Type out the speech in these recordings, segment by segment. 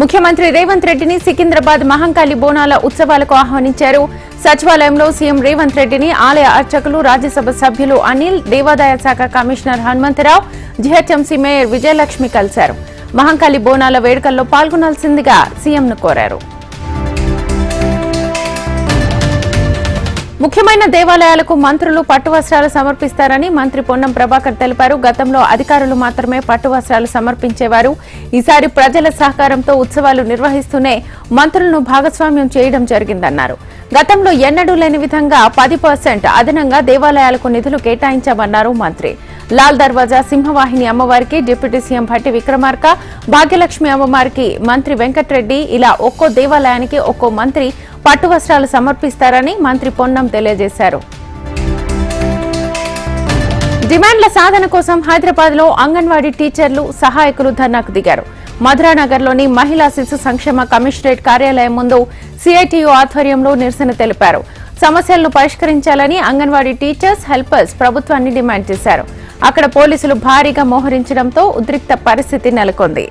ముఖ్యమంత్రి రేవంత్ రెడ్డిని సికింద్రాబాద్ మహంకాళి బోనాల ఉత్సవాలకు ఆహ్వానించారు. సచివాలయంలో సీఎం రేవంత్ రెడ్డిని ఆలయ అర్చకులు రాజ్యసభ సభ్యులు అనిల్ దేవాదాయ శాఖ commissioner Hanumantharao GHMC mayor Vijayalakshmi కలిశారు. మహంకాళి బోనాల వేడుకల్లో పాల్గొనాల్సిందిగా సీఎంను కోరారు. ముఖ్యమైన దేవాలయాలకు మంత్రులు పట్టు వస్త్రాలు సమర్పిస్తారని మంత్రి పొన్నం ప్రభాకర్ తెలిపారు. గతంలో అధికారులు మాత్రమే పట్టు వస్త్రాలు సమర్పించేవారు. ఈసారి ప్రజల సహకారంతో ఉత్సవాలు నిర్వహిస్తూనే మంత్రులను భాగస్వామ్యం చేయడం జరిగిందన్నారు. గతంలో ఎన్నడూ లేని విధంగా పది పర్సెంట్ అదనంగా దేవాలయాలకు నిధులు కేటాయించామన్నారు మంత్రి. లాల్ దర్వాజా సింహవాహిని అమ్మవారికి డిప్యూటీ సీఎం భట్టి విక్రమార్క భాగ్యలక్ష్మి అమ్మవారికి మంత్రి వెంకట్రెడ్డి ఇలా ఒక్కో దేవాలయానికి ఒక్కో మంత్రి పట్టు వస్త్రాలు సమర్పిస్తారని మంత్రి పొన్నం తెలియజేశారు. డిమాండ్ల సాధన కోసం హైదరాబాద్లో అంగన్వాడీ టీచర్లు సహాయకులు ధర్నాకు దిగారు. మధురానగర్లోని మహిళా శిశు సంక్షేమ కమిషనరేట్ కార్యాలయం ముందు సిఐటియు ఆధ్వర్యంలో నిరసన తెలిపారు. సమస్యలను పరిష్కరించాలని అంగన్వాడీ టీచర్స్ హెల్పర్స్ ప్రభుత్వాన్ని డిమాండ్ చేశారు. అక్కడ పోలీసులు భారీగా మోహరించడంతో ఉద్రిక్త పరిస్థితి నెలకొంది.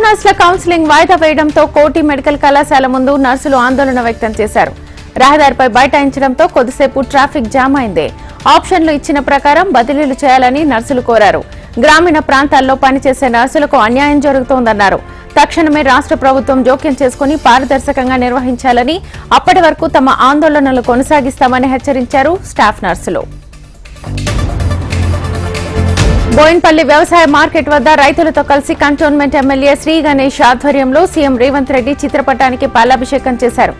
స్టాఫ్ నర్సుల కౌన్సిలింగ్ వాయిదా వేయడంతో కోటి మెడికల్ కళాశాల ముందు నర్సులు ఆందోళన వ్యక్తం చేశారు. రహదారిపై బైఠాయించడంతో కొద్దిసేపు ట్రాఫిక్ జామ్ అయింది. ఆప్షన్లు ఇచ్చిన ప్రకారం బదిలీలు చేయాలని నర్సులు కోరారు. గ్రామీణ ప్రాంతాల్లో పనిచేసే నర్సులకు అన్యాయం జరుగుతోందన్నారు. తక్షణమే రాష్ట్ర ప్రభుత్వం జోక్యం చేసుకుని పారదర్శకంగా నిర్వహించాలని అప్పటి వరకు తమ ఆందోళనలు కొనసాగిస్తామని హెచ్చరించారు స్టాఫ్ నర్సులు. బోయిన్పల్లి వ్యవసాయ మార్కెట్ వద్ద రైతులతో కలిసి కంటోన్మెంట్ ఎమ్మెల్యే శ్రీ గణేష్ ఆధ్వర్యంలో సీఎం రేవంత్ రెడ్డి చిత్రపటానికి పాలాభిషేకం చేశారు.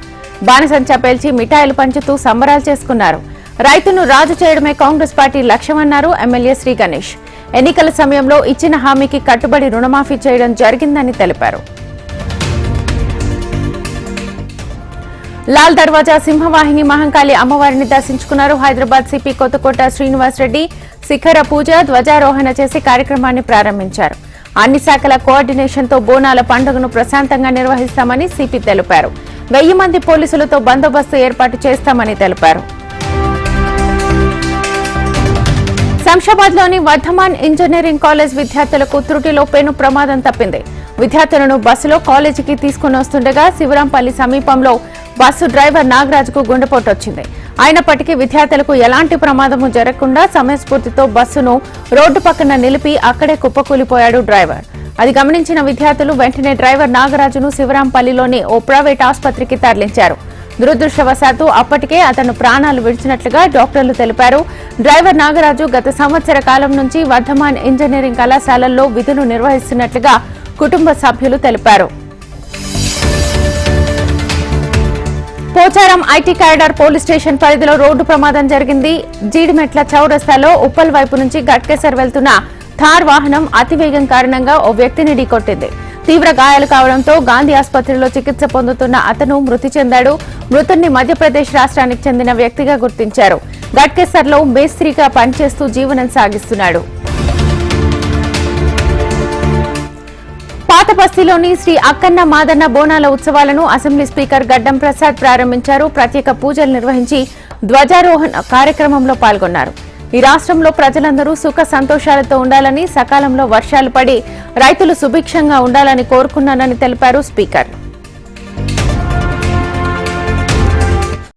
బాణసంచా పేల్చి మిఠాయిలు పంచుతూ సంబరాలు చేసుకున్నారు. రైతును రాజు చేయడమే కాంగ్రెస్ పార్టీ లక్ష్యమన్నారు ఎమ్మెల్యే శ్రీ గణేష్. ఎన్నికల సమయంలో ఇచ్చిన హామీకి కట్టుబడి రుణమాఫీ చేయడం జరిగిందని తెలిపారు. లాల్ దర్వాజా సింహవాహిని మహంకాళి అమ్మవారిని దర్శించుకున్నారు. హైదరాబాద్ సిపి కొత్తకోట శ్రీనివాస్ రెడ్డి శిఖర పూజ ధ్వజారోహణ చేసి కార్యక్రమాన్ని ప్రారంభించారు. అన్ని శాఖల కోఆర్డినేషన్తో బోనాల పండుగను ప్రశాంతంగా నిర్వహిస్తామని సిపి తెలిపారు. వెయ్యి మంది పోలీసులతో బందోబస్తు ఏర్పాటు చేస్తామని తెలిపారు. శంషాబాద్లోని వర్ధమాన్ ఇంజనీరింగ్ కాలేజ్ విద్యార్థులకు త్రుటిలో పెను ప్రమాదం తప్పింది. విద్యార్థులను బస్సులో కాలేజీకి తీసుకుని వస్తుండగా శివరాంపల్లి సమీపంలో బస్సు డ్రైవర్ నాగరాజుకు గుండెపోటు వచ్చింది అయినప్పటికీ విద్యార్థులకు ఎలాంటి ప్రమాదము జరగకుండా సమయస్ఫూర్తితో బస్సును రోడ్డు పక్కన నిలిపి అక్కడే కుప్పకూలిపోయాడు డ్రైవర్. అది గమనించిన విద్యార్థులు వెంటనే డ్రైవర్ నాగరాజును శివరాంపల్లిలోని ఓ ప్రైవేట్ ఆసుపత్రికి తరలించారు. దురదృష్టవశాత్తు అప్పటికే అతను ప్రాణాలు విడిచినట్లుగా డాక్టర్లు తెలిపారు. డ్రైవర్ నాగరాజు గత సంవత్సర కాలం నుంచి వర్ధమాన్ ఇంజనీరింగ్ కళాశాలల్లో విధులు నిర్వహిస్తున్నట్లుగా కుటుంబ సభ్యులు తెలిపారు. Pocharam IT corridor police station పరిధిలో రోడ్డు ప్రమాదం జరిగింది. జీడిమెట్ల చౌరస్తాలో ఉప్పల్ వైపు నుంచి గట్కేసర్ వెళ్తున్న థార్ వాహనం అతివేగం కారణంగా ఓ వ్యక్తిని ఢీకొట్టింది. తీవ్ర గాయాలు కావడంతో గాంధీ ఆసుపత్రిలో చికిత్స పొందుతున్న అతను మృతి చెందాడు. మృతుణ్ణి మధ్యప్రదేశ్ రాష్ట్రానికి చెందిన వ్యక్తిగా గుర్తించారు. గట్కేసర్లో మేస్త్రిగా పనిచేస్తూ జీవనం సాగిస్తున్నాడు. పాత శ్రీ అక్కన్న మాదన్న బోనాల ఉత్సవాలను అసెంబ్లీ స్పీకర్ గడ్డం ప్రసాద్ ప్రారంభించారు. ప్రత్యేక పూజలు నిర్వహించి ధ్వజారోహణ కార్యక్రమంలో పాల్గొన్నారు. ఈ రాష్ట్రంలో ప్రజలందరూ సుఖ సంతోషాలతో ఉండాలని సకాలంలో వర్షాలు పడి రైతులు సుభిక్షంగా ఉండాలని కోరుకున్నానని తెలిపారు స్పీకర్.